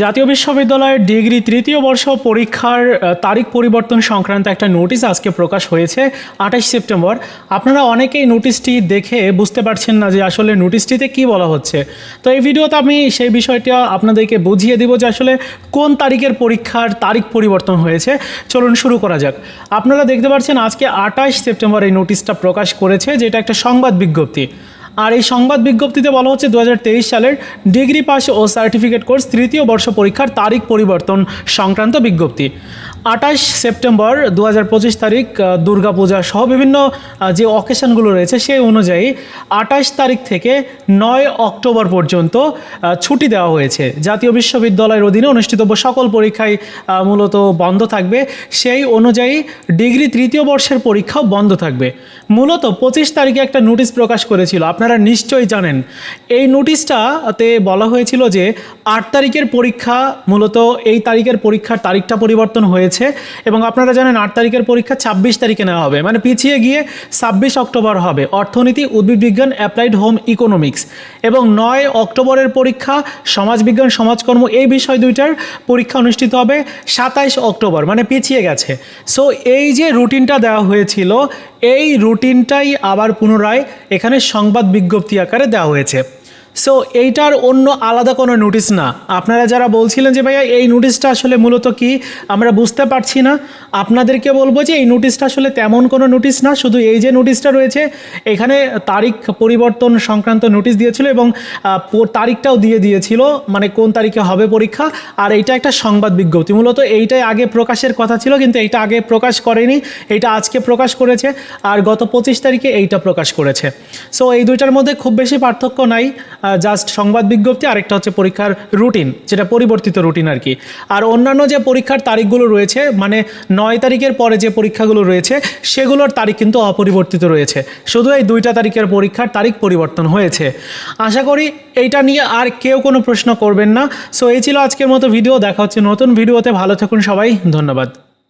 জাতীয় বিশ্ববিদ্যালয়ের ডিগ্রি তৃতীয় বর্ষ পরীক্ষার তারিখ পরিবর্তন সংক্রান্ত একটা নোটিশ আজকে প্রকাশ হয়েছে, আঠাশ সেপ্টেম্বর। আপনারা অনেকেই নোটিশটি দেখে বুঝতে পারছেন না যে আসলে নোটিশটিতে কি বলা হচ্ছে। তো এই ভিডিওতে আমি সেই বিষয়টা আপনাদেরকে বুঝিয়ে দিব যে আসলে কোন তারিখের পরীক্ষার তারিখ পরিবর্তন হয়েছে। চলুন শুরু করা যাক। আপনারা দেখতে পাচ্ছেন আজকে আঠাশ সেপ্টেম্বর এই নোটিশটা প্রকাশ করেছে, যেটা একটা সংবাদ বিজ্ঞপ্তি। আর এই সংবাদ বিজ্ঞপ্তিতে বলা হচ্ছে দু হাজার তেইশ সালের ডিগ্রি পাস ও সার্টিফিকেট কোর্স তৃতীয় বর্ষ পরীক্ষার তারিখ পরিবর্তন সংক্রান্ত বিজ্ঞপ্তি। আঠাশ সেপ্টেম্বর দু হাজার পঁচিশ তারিখ দুর্গাপূজা সহ বিভিন্ন যে অকেশনগুলো রয়েছে সেই অনুযায়ী আঠাশ তারিখ থেকে নয় অক্টোবর পর্যন্ত ছুটি দেওয়া হয়েছে। জাতীয় বিশ্ববিদ্যালয়ের অধীনে অনুষ্ঠিতব্য সকল পরীক্ষায় মূলত বন্ধ থাকবে। সেই অনুযায়ী ডিগ্রি তৃতীয় বর্ষের পরীক্ষাও বন্ধ থাকবে। মূলত পঁচিশ তারিখে একটা নোটিশ প্রকাশ করেছিল। আপনারা নিশ্চয়ই জানেন। এই নোটিশটাতে বলা হয়েছিল যে আট তারিখের পরীক্ষা, মূলত এই তারিখের পরীক্ষার তারিখটা পরিবর্তন হয়েছে এবং আপনারা জানেন আট তারিখের পরীক্ষা ছাব্বিশ তারিখে নেওয়া হবে। মানে পিছিয়ে গিয়ে ছাব্বিশ অক্টোবর হবে। অর্থনীতি, উদ্ভিদ বিজ্ঞান, অ্যাপ্লাইড হোম ইকোনমিক্স এবং নয় অক্টোবরের পরীক্ষা সমাজবিজ্ঞান সমাজকর্ম এই বিষয় দুইটার পরীক্ষা অনুষ্ঠিত হবে সাতাইশ অক্টোবর। মানে পিছিয়ে গেছে। সো এই যে রুটিনটা দেওয়া হয়েছিল এই রুটিনটাই আবার পুনরায় এখানে সংবাদ বিজ্ঞপ্তি আকারে দেওয়া হয়েছে। সো এইটার অন্য আলাদা কোনো নোটিশ না। আপনারা যারা বলছিলেন যে, ভাইয়া, এই নোটিশটা আসলে মূলত কি? আমরা বুঝতে পারছি না। আপনাদেরকে বলব যে, এই নোটিশটা আসলে তেমন কোনো নোটিশ না, শুধু এই যে নোটিশটা রয়েছে, এখানে তারিখ পরিবর্তন সংক্রান্ত নোটিশ দিয়েছিল এবং তারিখটাও দিয়ে দিয়েছিল মানে কোন তারিখে হবে পরীক্ষা। আর এইটা একটা সংবাদ বিজ্ঞপ্তি। মূলত এইটাই আগে প্রকাশের কথা ছিল, কিন্তু এইটা আগে প্রকাশ করেনি। এইটা আজকে প্রকাশ করেছে, আর গত পঁচিশ তারিখে এইটা প্রকাশ করেছে। সো এই দুইটার মধ্যে খুব বেশি পার্থক্য নাই। জাস্ট সংবাদ বিজ্ঞপ্তি, আরেকটা হচ্ছে পরীক্ষার রুটিন যেটা পরিবর্তিত রুটিন আর কি। আর অন্যান্য যে পরীক্ষার তারিখগুলো রয়েছে মানে নয় তারিখের পরে যে পরীক্ষাগুলো রয়েছে, সেগুলোর তারিখ কিন্তু অপরিবর্তিত রয়েছে। শুধু এই দুইটা তারিখের পরীক্ষার তারিখ পরিবর্তন হয়েছে। আশা করি এইটা নিয়ে আর কেউ কোনো প্রশ্ন করবেন না। সো এই ছিল আজকের মতো ভিডিও দেখা হচ্ছে নতুন ভিডিওতে ভালো থাকুন সবাই, ধন্যবাদ।